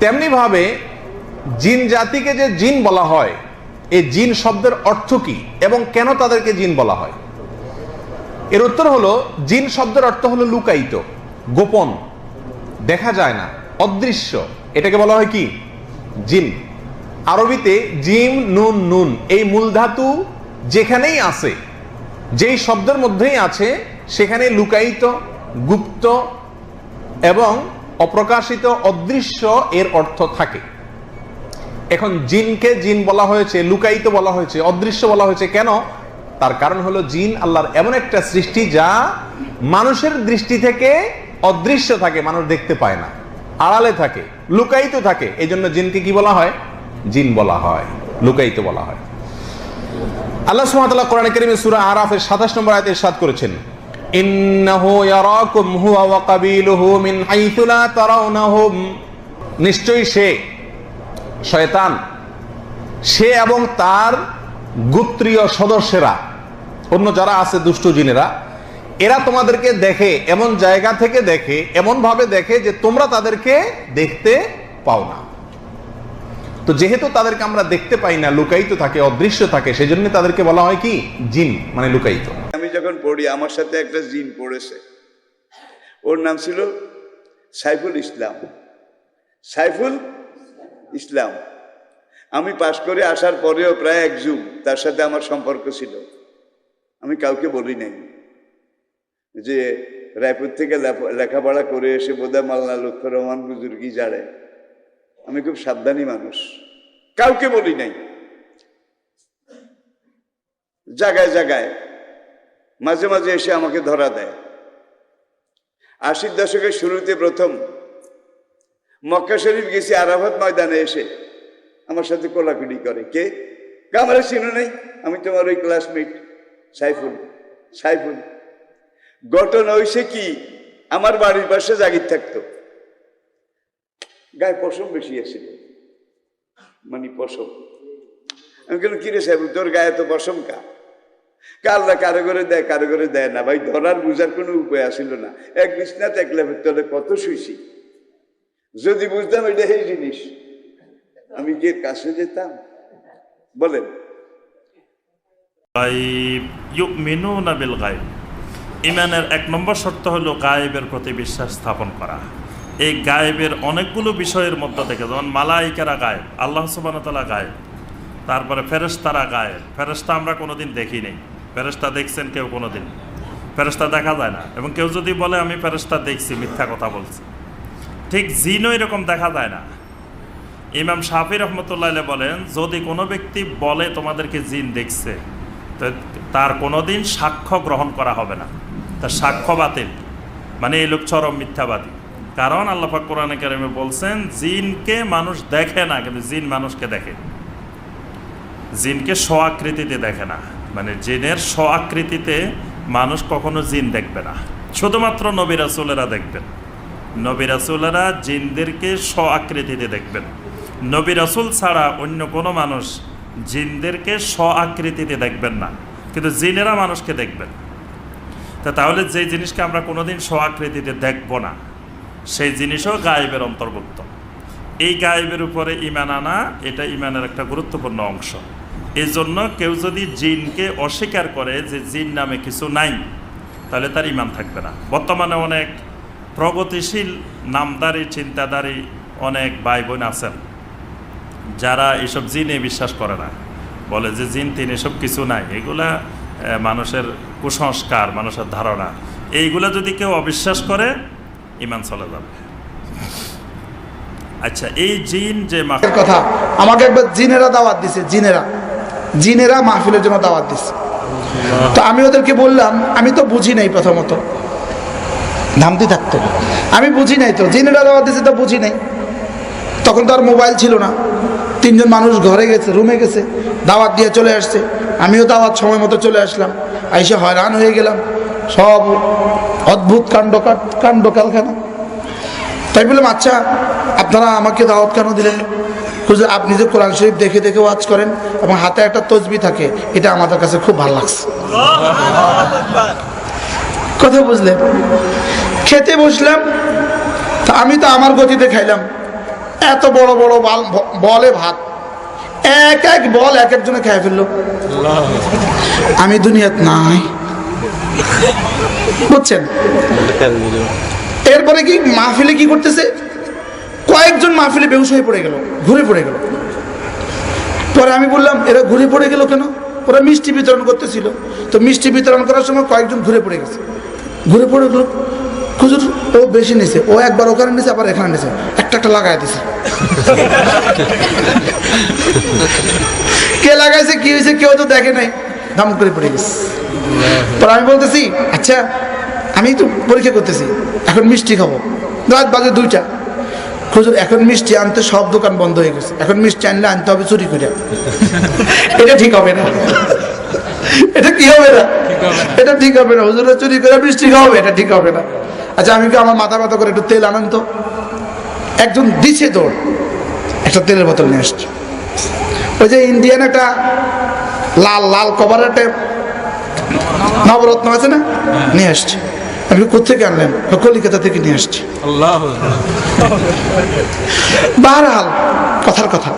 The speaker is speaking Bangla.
তেমনিভাবে জিন জাতিকে যে জিন বলা হয়, এই জিন শব্দের অর্থ কি এবং কেন তাদেরকে জিন বলা হয়? এর উত্তর হলো, জিন শব্দের অর্থ হলো লুকায়িত, গোপন, দেখা যায় না, অদৃশ্য। এটাকে বলা হয় কি? জিন। আরবিতে জিম, নুন নুন, এই মূল ধাতু যেখানেই আছে, যেই শব্দের মধ্যেই আছে, সেখানে লুকায়িত, গুপ্ত এবং অপ্রকাশিত অদৃশ্য এর অর্থ থাকে। এখন জিনকে জিন বলা হয়েছে, লুকায়িত বলা হয়েছে, অদৃশ্য বলা হয়েছে কেন? তার কারণ হলো জিন আল্লাহর এমন একটা সৃষ্টি যা মানুষের দৃষ্টি থেকে অদৃশ্য থাকে, মানুষ দেখতে পায় না। আড়ালে থাকে, লুকায়িত থাকে। এই জন্য জিনকে কি বলা হয়? জিন বলা হয়, লুকায়িত বলা হয়। আল্লাহ সুবহানাহু কোরআন কারীমে সূরা আরাফের 27 নম্বর আয়াতে ইরশাদ করেছেন ইন্নাহু ইয়ারাকুম হুয়া ওয়া কাবিলুহু মিন হাইথু লা তারাউনাহুম। নিশ্চয়ই সে শয়তান। সে এবং তার গোত্রীয় সদস্যরা, অন্য যারা আছে দুষ্ট জিনেরা, এরা তোমাদেরকে দেখে, এমন জায়গা থেকে দেখে, এমন ভাবে দেখে যে তোমরা তাদেরকে দেখতে পাও না। তো যেহেতু তাদেরকে আমরা দেখতে পাই না, লুকায়িত থাকে, অদৃশ্য থাকে, সেজন্য তাদেরকে বলা হয় কি? জিন মানে লুকায়িত। যখন পড়ি, আমার সাথে একটা জিন পড়েছে। ওর নাম ছিল সাইফুল ইসলাম। সাইফুল ইসলাম। আমি পাশ করে আসার পরেও প্রায় এক যুগ তার সাথে আমার সম্পর্ক ছিল। আমি কাউকে বলি নাই। যে রায়পুর থেকে লেখাপড়া করে এসে বোধহয় মাল্লা লক্ষ্য রহমান বুজুর্গি জাড়ে আমি খুব সাবধানী মানুষ। কাউকে বলি নাই। জায়গায় জায়গায় মাঝে মাঝে এসে আমাকে ধরা দেয়। আশির দশকের শুরুতে প্রথম মক্কা শরীফ গেছি আরাফাত ময়দানে এসে। আমার সাথে কোলাকুলি করে। কে? আমার চিনো নেই। আমি তোমার ওই ক্লাসমেট সাইফুল সাইফুল। ঘটনা হইছে কি? আমার বাড়ির পাশে জাগির থাকতো। গায়ে পশম বেশি আছে। মানে পশম। আমি কেন কিরে সাহেব তোর গায়ে তো পশম কা? কাল্লা কারও করে দেয়, কারও করে দেয় না। ভাই, ধরার বুঝার কোনো উপায় আসিল না। এক এক লেপের তলে কত শুইছি। যদি বুঝতাম এটা এই জিনিস। আমি কি কাছে যেতাম? বলেন। ইমানের এক নম্বর শর্ত হলো গায়েবের প্রতি বিশ্বাস স্থাপন করা। এই গায়েবের অনেকগুলো বিষয়ের মধ্যে থেকে, যেমন মালাইকারা গায়েব, আল্লাহ সুবানতালা গায়েব, তারপরে ফেরেশতারা গায়েব। ফেরেশতা আমরা কোনোদিন দেখি নেই ফেরেশতা দেখছেন কেউ কোনোদিন? ফেরেশতা দেখা যায় না। এবং কেউ যদি বলে, আমি ফেরেশতা দেখছি, মিথ্যা কথা বলছি। ঠিক জিনও এরকম দেখা যায় না। ইমাম শাফি রহমতুল্লাহ বলেন, যদি কোনো ব্যক্তি বলে তোমাদেরকে জিন দেখছে, তো তার কোনোদিন সাক্ষ্য গ্রহণ করা হবে না। তার সাক্ষ্য বাতিল। মানে এই লোক চরম মিথ্যাবাদী। কারণ আল্লাহাক কোরআন কারিমে বলছেন, জিনকে মানুষ দেখে না, কিন্তু জিন মানুষকে দেখে। জিনকে স্বআকৃতিতে দেখে না। মানে জিনের স্ব আকৃতিতে মানুষ কখনো জিন দেখবে না। শুধুমাত্র নবী রাসুলেরা দেখবেন। নবী রাসুলেরা জিনদেরকে স্বআকৃতিতে দেখবেন। নবী রাসুল ছাড়া অন্য কোনো মানুষ জিনদেরকে স্ব আকৃতিতে দেখবেন না। কিন্তু জিনেরা মানুষকে দেখবেন। তা তাহলে যে জিনিসকে আমরা কোনোদিন স্ব আকৃতিতে দেখব না, সেই জিনিসও গায়েবের অন্তর্ভুক্ত। এই গায়েবের উপরে ইমান আনা, এটা ইমানের একটা গুরুত্বপূর্ণ অংশ। এই জন্য কেউ যদি জিনকে অস্বীকার করে যে জিন নামে কিছু নাই, তাহলে তার ইমান থাকবে না। বর্তমানে অনেক প্রগতিশীল, নামদারি, চিন্তাধারী অনেক ভাই বোন আছেন, যারা এসব জিনে বিশ্বাস করে না। বলে যে জিন, তিন, এসব কিছু নাই। এগুলা মানুষের কুসংস্কার, মানুষের ধারণা। এইগুলা যদি কেউ অবিশ্বাস করে, ইমান চলে যাবে। আচ্ছা এই জিন যে কথা, আমাকে একবার জিনেরা দাওয়াত দিছে, জিনেরা। জিনেরা মাহফিলের জন্য দাওয়াত দিছে তো আমি ওদেরকে বললাম আমি তো বুঝি নাই প্রথমত। ধামতি থাকতো। আমি বুঝি নাই তো জিনেরা দাওয়াত দিছে তো বুঝি নাই। তখন তো আর মোবাইল ছিল না। তিনজন মানুষ ঘরে গেছে রুমে গেছে দাওয়াত দিয়ে চলে আসছে। আমিও দাওয়াত সময় মতো চলে আসলাম। আইসে হয়রান হয়ে গেলাম। সব অদ্ভুত কাণ্ড কাণ্ড কারখানা। তাই বললাম আচ্ছা আপনারা আমাকে দাওয়াত কেন দিলেন? হুজুর, আপনি যে কোরআন শরীফ দেখে দেখে ওয়াজ করেন এবং হাতে একটা তসবি থাকে, এটা আমাদের কাছে খুব ভালো লাগছে। কথা বুঝলেন? খেতে বসলাম আমি তো আমার গতিতে খাইলাম। এত বড় বড় বাল, বলে ভাত। এক এক বল এক একজনে খেয়ে ফেলল। আমি দুনিয়াত নাই। বুঝছেন? এরপরে কি মাহফিলে কি করতেছে? কয়েকজন মাহফিলে বেহুশ হয়ে পড়ে গেল, ঘুরে পড়ে গেল। পরে আমি বললাম, এরা ঘুরে পড়ে গেল কেন? ওরা মিষ্টি বিতরণ করতেছিল। তো মিষ্টি বিতরণ করার সময় কয়েকজন ঘুরে পড়ে গেছে। ঘুরে পড়ে গেল। খুচুর ও বেশি নিছে। ও একবার ওখানে নিছে, আবার এখানে নিছে। একটা একটা লাগাই দিছে। কে লাগাইছে, কি হয়েছে কেউ তো দেখে নাই। দাম করে পড়ে গেছে। পরে আমি বলতেছি আচ্ছা আমি তো পরীক্ষা করতেছি। এখন মিষ্টি খাব। রাত বাজে দুইটা। খুঁজুর এখন মিষ্টি আনতে সব দোকান বন্ধ হয়ে গেছে। এখন মিষ্টি আনলে আনতে হবে চুরি করে এটা ঠিক হবে না। এটা কি হবে না? এটা ঠিক হবে না। হুজুরা চুরি করে মিষ্টি খাওয়াবে এটা ঠিক হবে না। আচ্ছা আমি কি আমার মাথা ব্যথা করে একটু তেল আনান তো? একজন দিছে দৌড়। একটা তেলের বোতল নিয়ে আসছে। ওই যে ইন্ডিয়ান একটা লাল লাল কভার একটা নবরত্ন আছে না? নিয়ে আসছে। আমি কোথেকে আনলেন? কলিকাতা থেকে নিয়ে আসছি। বারহাল কথার কথা।